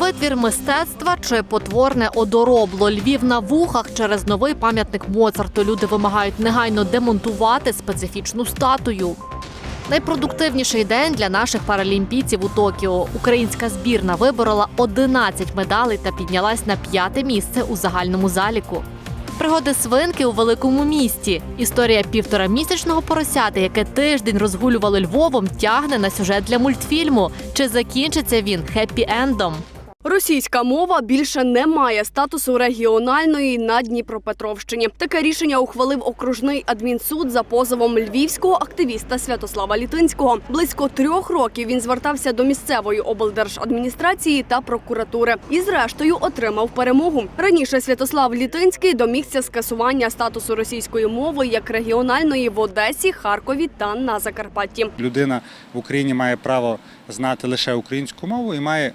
Витвір мистецтва чи потворне одоробло Львів на вухах через новий пам'ятник Моцарту. Люди вимагають негайно демонтувати специфічну статую. Найпродуктивніший день для наших паралімпійців у Токіо. Українська збірна виборола 11 медалей та піднялась на п'яте місце у загальному заліку. Пригоди свинки у великому місті. Історія півторамісячного поросяти, яке тиждень розгулювало Львовом, тягне на сюжет для мультфільму. Чи закінчиться він хеппі-ендом? Російська мова більше не має статусу регіональної на Дніпропетровщині. Таке рішення ухвалив окружний адмінсуд за позовом львівського активіста Святослава Літинського. Близько трьох років він звертався до місцевої облдержадміністрації та прокуратури і, зрештою, отримав перемогу. Раніше Святослав Літинський домігся скасування статусу російської мови як регіональної в Одесі, Харкові та на Закарпатті. людина в Україні має право знати лише українську мову і має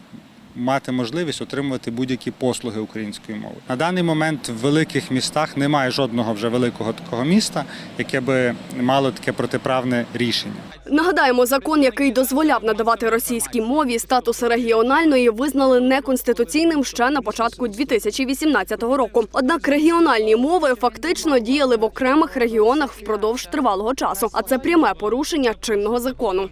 мати можливість отримувати будь-які послуги української мови. На даний момент в великих містах немає жодного вже великого такого міста, яке би мало таке протиправне рішення. Нагадаємо, закон, який дозволяв надавати російській мові статус регіональної, визнали неконституційним ще на початку 2018 року. Однак регіональні мови фактично діяли в окремих регіонах впродовж тривалого часу, а це пряме порушення чинного закону.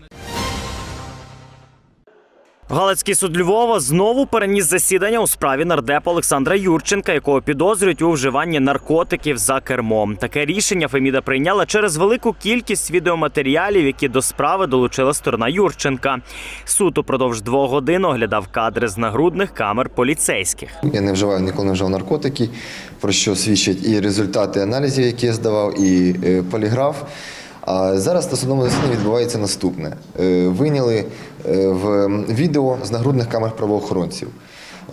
Галицький суд Львова знову переніс засідання у справі нардепа Олександра Юрченка, якого підозрюють у вживанні наркотиків за кермом. Таке рішення Феміда прийняла через велику кількість відеоматеріалів, які до справи долучила сторона Юрченка. Суд упродовж двох годин оглядав кадри з нагрудних камер поліцейських. Я не вживаю ніколи не вживав наркотики, про що свідчать і результати аналізів, які я здавав, і е, поліграф. А зараз на судовому засіданні відбувається наступне: виняли е, в відео з нагрудних камер правоохоронців.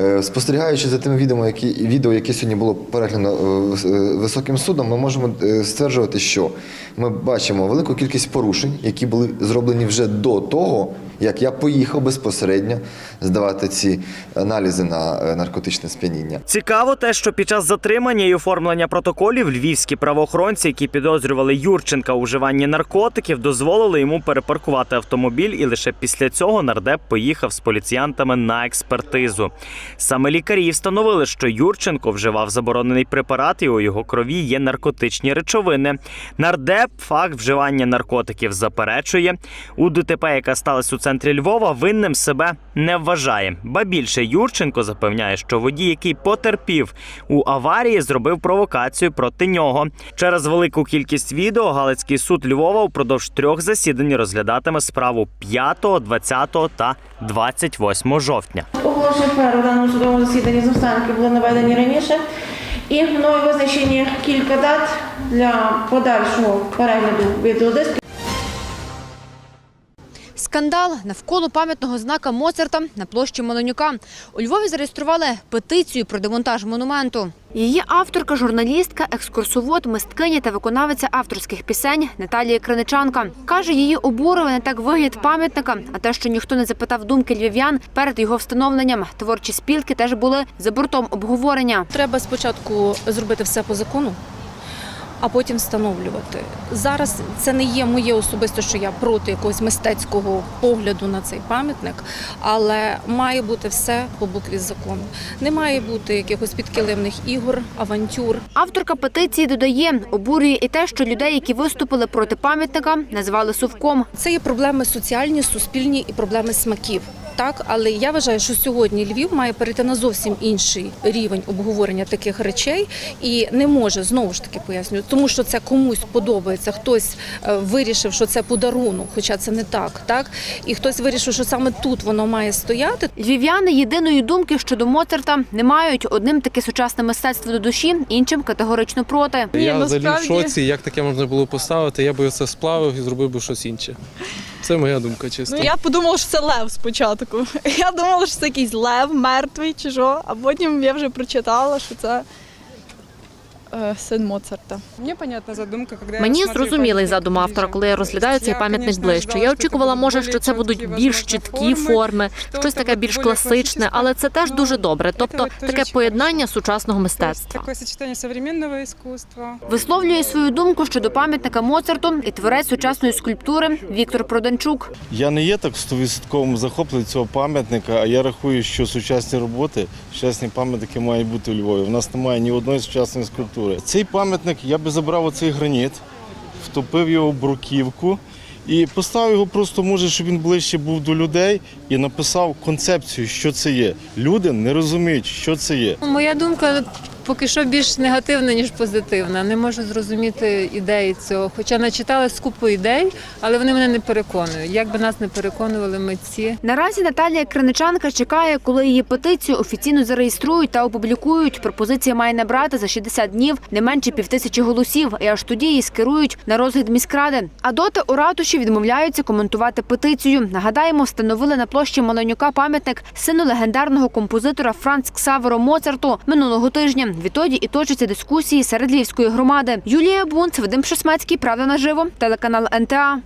Е, Спостерігаючи за тими відео, які, відео, яке сьогодні було переглянуто е, е, високим судом, ми можемо стверджувати, що ми бачимо велику кількість порушень, які були зроблені вже до того, як я поїхав безпосередньо здавати ці аналізи на наркотичне сп'яніння. Цікаво те, що під час затримання і оформлення протоколів львівські правоохоронці, які підозрювали Юрченка у вживанні наркотиків, дозволили йому перепаркувати автомобіль, і лише після цього нардеп поїхав з поліціянтами на експертизу. Саме лікарі встановили, що Юрченко вживав заборонений препарат, і у його крові є наркотичні речовини. Нардеп факт вживання наркотиків заперечує. У ДТП, яка сталася у центрі Львова, винним себе не вважає. Ба більше Юрченко запевняє, що водій, який потерпів у аварії, зробив провокацію проти нього. Через велику кількість відео Галицький суд Львова упродовж трьох засідань розглядатиме справу 5, 20 та 28 жовтня. Оголошую перерву даному судовому засіданні з обставинки були наведені раніше. І мною визначені кілька дат для подальшого перегляду відеодиску. Скандал навколо пам'ятного знака Моцарта на площі Мононюка. У Львові зареєстрували петицію про демонтаж монументу. Її авторка, журналістка, екскурсовод, мисткиня та виконавиця авторських пісень Наталія Криничанка. Каже, її обурює не так вигляд пам'ятника, а те, що ніхто не запитав думки львів'ян перед його встановленням. Творчі спілки теж були за бортом обговорення. Треба спочатку зробити все по закону, а потім встановлювати. Зараз це не є моє особисто, що я проти якогось мистецького погляду на цей пам'ятник, але має бути все по букві закону. Не має бути якихось підкилимних ігор, авантюр. Авторка петиції додає, обурює і те, що людей, які виступили проти пам'ятника, назвали совком. Це є проблеми соціальні, суспільні і проблеми смаків. Так, але я вважаю, що сьогодні Львів має перейти на зовсім інший рівень обговорення таких речей і не може знову ж таки пояснюю, тому що це комусь подобається. Хтось е, вирішив, що це подарунок, хоча це не так. Так і хтось вирішив, що саме тут воно має стояти. Львів'яни єдиної думки щодо Моцарта не мають. Одним таке сучасне мистецтво до душі, іншим категорично проти. Я взагалі в шоці, як таке можна було поставити. Я би це сплавив і зробив би щось інше. Це моя думка, чисто. Ну я подумала, що це лев спочатку. Я думала, що це якийсь лев мертвий чи що, а потім я вже прочитала, що це син Моцарта. Мені понятна задумка, коли я Мені зрозумілий задум автора, коли я розглядаю цей пам'ятник ближче. Я очікувала, може, що це будуть більш чіткі форми, щось таке більш класичне, але це теж Ну, дуже добре. Тобто таке поєднання сучасного Тобто мистецтва. Висловлює свою думку щодо пам'ятника Моцарту і творець сучасної скульптури Віктор Проданчук. Я не є так стовідсотковим захопленням цього пам'ятника, а я рахую, що сучасні роботи, сучасні пам'ятники мають бути у Львові. У нас немає ні одної сучасної скульптури. Цей пам'ятник я би забрав оцей граніт, втопив його в бруківку і поставив його просто, може, щоб він ближче був до людей і написав концепцію, що це є. Люди не розуміють, що це є. Моя думка поки що більш негативна, ніж позитивна. Не можу зрозуміти ідеї цього. Хоча начитала скупу ідей, але вони мене не переконують. Як би нас не переконували митці. Наразі Наталія Криничанка чекає, коли її петицію офіційно зареєструють та опублікують. Пропозиція має набрати за 60 днів не менше півтисячі голосів, і аж тоді її скерують на розгляд міськради. А доти у ратуші відмовляються коментувати петицію. Нагадаємо, встановили на площі Маланюка пам'ятник сину легендарного композитора Франц Ксаверо Моцарту минулого тижня. Відтоді і точаться дискусії серед львівської громади. Юлія Бунц, Вадим Шесмецький, Правда наживо, телеканал НТА.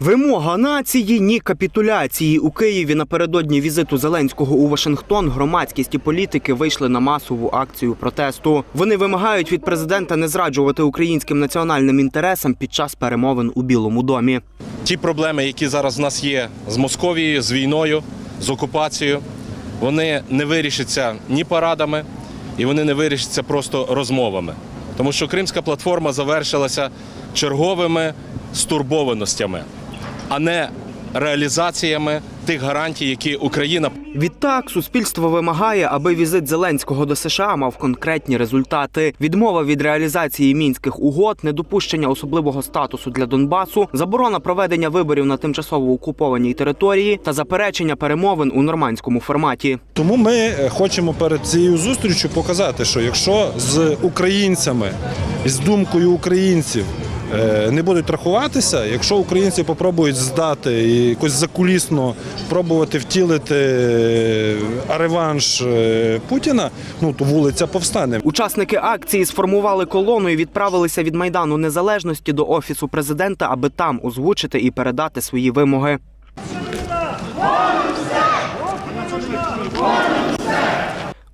Вимога нації ні капітуляції у Києві напередодні візиту Зеленського у Вашингтон. Громадськість і політики вийшли на масову акцію протесту. Вони вимагають від президента не зраджувати українським національним інтересам під час перемовин у Білому домі. Ті проблеми, які зараз в нас є з Московією, з війною, з окупацією, вони не вирішаться ні парадами, і вони не вирішаться просто розмовами. Тому що Кримська платформа завершилася черговими стурбованостями, а не реалізаціями тих гарантій, які Україна Відтак суспільство вимагає, аби візит Зеленського до США мав конкретні результати. Відмова від реалізації мінських угод, недопущення особливого статусу для Донбасу, заборона проведення виборів на тимчасово окупованій території та заперечення перемовин у нормандському форматі. Тому ми е, хочемо перед цією зустрічю показати, що якщо з українцями з думкою українців не будуть рахуватися, якщо українці попробують здати і якось закулісно пробувати втілити е, реванш е, Путіна, ну то вулиця повстане. Учасники акції сформували колону і відправилися від майдану незалежності до офісу президента, аби там озвучити і передати свої вимоги.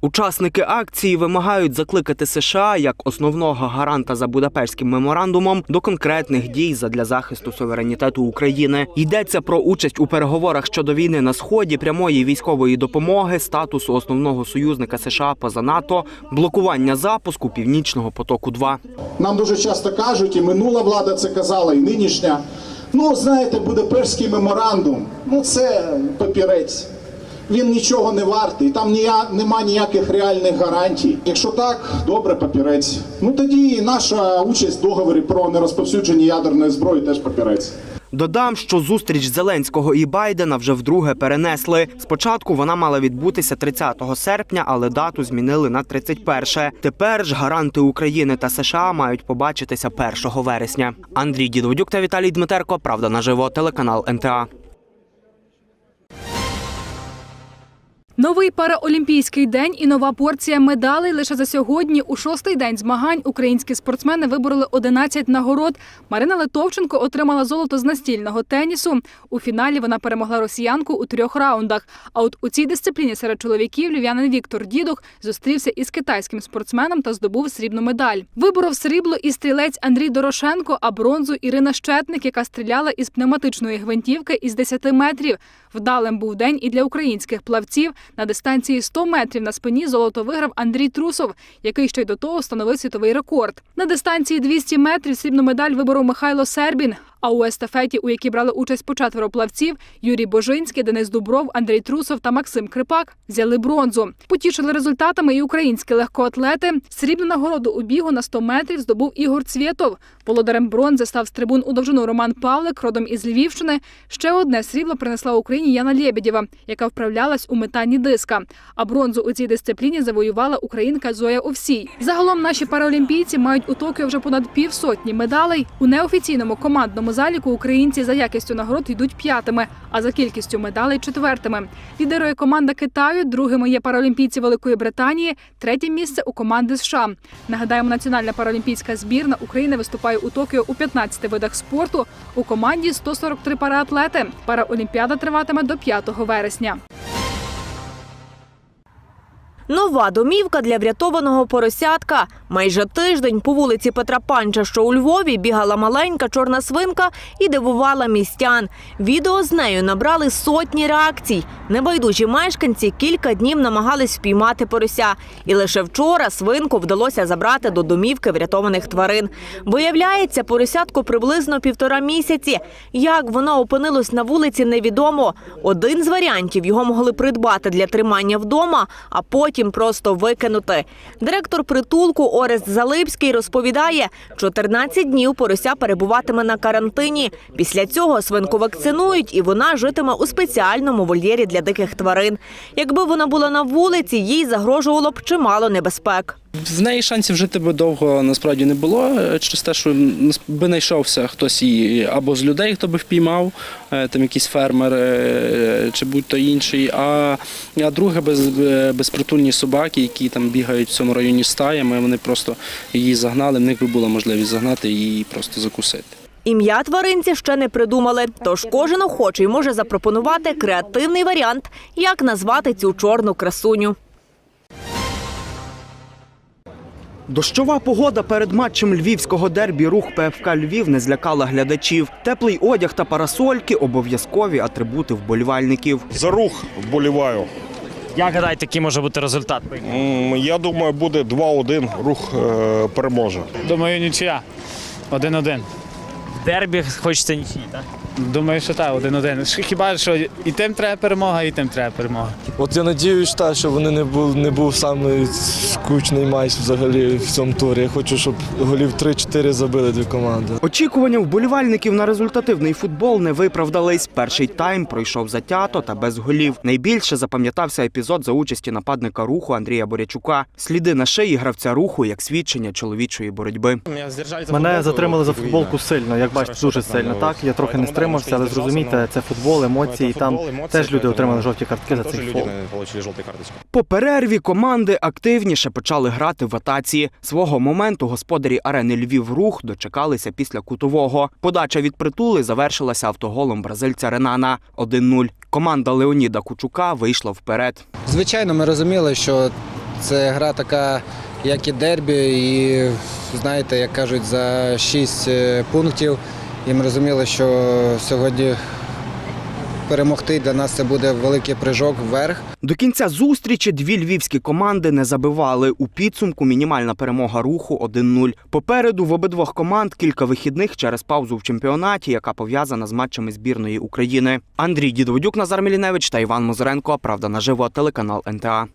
Учасники акції вимагають закликати США як основного гаранта за Будапештським меморандумом до конкретних дій задля захисту суверенітету України. Йдеться про участь у переговорах щодо війни на сході, прямої військової допомоги, статусу основного союзника США поза НАТО, блокування запуску Північного потоку. 2 Нам дуже часто кажуть, і минула влада це казала, і нинішня. Ну, знаєте, Будапештський меморандум, ну це папірець. Він нічого не вартий, там нія, нема ніяких реальних гарантій. Якщо так, добре, папірець. Ну тоді і наша участь в договорі про нерозповсюдження ядерної зброї теж папірець. Додам, що зустріч Зеленського і Байдена вже вдруге перенесли. Спочатку вона мала відбутися 30 серпня, але дату змінили на 31. Тепер ж гаранти України та США мають побачитися 1 вересня. Андрій Дідовдюк та Віталій Дмитерко. Правда наживо. Телеканал НТА. Новий параолімпійський день і нова порція медалей. Лише за сьогодні, у шостий день змагань, українські спортсмени вибороли 11 нагород. Марина Литовченко отримала золото з настільного тенісу. У фіналі вона перемогла росіянку у трьох раундах. А от у цій дисципліні серед чоловіків львів'янин Віктор Дідух зустрівся із китайським спортсменом та здобув срібну медаль. Виборов срібло і стрілець Андрій Дорошенко, а бронзу Ірина Щетник, яка стріляла із пневматичної гвинтівки із 10 метрів. Вдалим був день і для українських плавців. На дистанції 100 метрів на спині золото виграв Андрій Трусов, який ще й до того встановив світовий рекорд. На дистанції 200 метрів срібну медаль виборов Михайло Сербін. А у естафеті, у якій брали участь по четверо плавців, Юрій Божинський, Денис Дубров, Андрій Трусов та Максим Крипак взяли бронзу. Потішили результатами і українські легкоатлети. Срібну нагороду у бігу на 100 метрів здобув Ігор Цвєтов. Володарем бронзи став з трибун у довжину Роман Павлик, родом із Львівщини. Ще одне срібло принесла Україні Яна Лєбєдєва, яка вправлялась у метанні диска. А бронзу у цій дисципліні завоювала українка Зоя Овсій. Загалом наші параолімпійці мають у Токіо вже понад півсотні медалей у неофіційному командному заліку українці за якістю нагород йдуть п'ятими, а за кількістю медалей четвертими. Лідерує команда Китаю, другими є паралімпійці Великої Британії, третє місце у команди США. Нагадаємо, національна паралімпійська збірна України виступає у Токіо у 15 видах спорту. У команді 143 параатлети. Параолімпіада триватиме до 5 вересня. Нова домівка для врятованого поросятка. Майже тиждень по вулиці Петра Панча, що у Львові, бігала маленька чорна свинка і дивувала містян. Відео з нею набрали сотні реакцій. Небайдужі мешканці кілька днів намагались впіймати порося. І лише вчора свинку вдалося забрати до домівки врятованих тварин. Виявляється, поросятку приблизно півтора місяці. Як воно опинилось на вулиці, невідомо. Один з варіантів його могли придбати для тримання вдома, а потім просто викинути. Директор притулку Орест Залипський розповідає, 14 днів порося перебуватиме на карантині. Після цього свинку вакцинують, і вона житиме у спеціальному вольєрі для диких тварин. Якби вона була на вулиці, їй загрожувало б чимало небезпек. В неї шансів жити би довго насправді не було е, через те, що би знайшовся хтось її або з людей, хто би впіймав, е, там якийсь фермер е, чи будь-то інший. А, а друге без, безпритульні собаки, які там бігають в цьому районі стаями, вони просто її загнали. В них би була можливість загнати і її просто закусити. Ім'я тваринці ще не придумали, тож кожен охочий може запропонувати креативний варіант, як назвати цю чорну красуню. Дощова погода перед матчем львівського дербі рух ПФК Львів не злякала глядачів. Теплий одяг та парасольки обов'язкові атрибути вболівальників. За рух вболіваю. Як гадаєте, який може бути результат? М, Я думаю, буде 2-1, рух е, переможе. Думаю, нічия. Один-один. В дербі хочеться нічий, так? Думаю, що так, один-один. Хіба що і тим треба перемога, і тим треба перемога. От я надіюсь, та, що вони не був не був самий скучний матч взагалі в цьому турі. Я хочу, щоб голів 3-4 забили дві команди. Очікування вболівальників на результативний футбол не виправдались. Перший тайм пройшов затято та без голів. Найбільше запам'ятався епізод за участі нападника руху Андрія Борячука. Сліди на шиї гравця руху як свідчення чоловічої боротьби. Мене затримали за футболку сильно, як бачите, дуже сильно. Так, я трохи не стримався, але зрозумійте, це футбол, емоції. і Там теж люди отримали жовті картки за цей фол. По перерві команди активніше почали грати в атаці. Свого моменту господарі арени Львів рух дочекалися після кутового. Подача від притули завершилася автоголом бразильця Ренана 1-0. Команда Леоніда Кучука вийшла вперед. Звичайно, ми розуміли, що це гра така, як і дербі, і знаєте, як кажуть, за 6 пунктів. І ми розуміли, що сьогодні перемогти для нас це буде великий прыжок вверх. До кінця зустрічі дві львівські команди не забивали. У підсумку мінімальна перемога руху 1-0. Попереду в обидвох команд кілька вихідних через паузу в чемпіонаті, яка пов'язана з матчами збірної України. Андрій Дідводюк, Назар Міліневич та Іван Мозеренко. Правда наживо, телеканал НТА.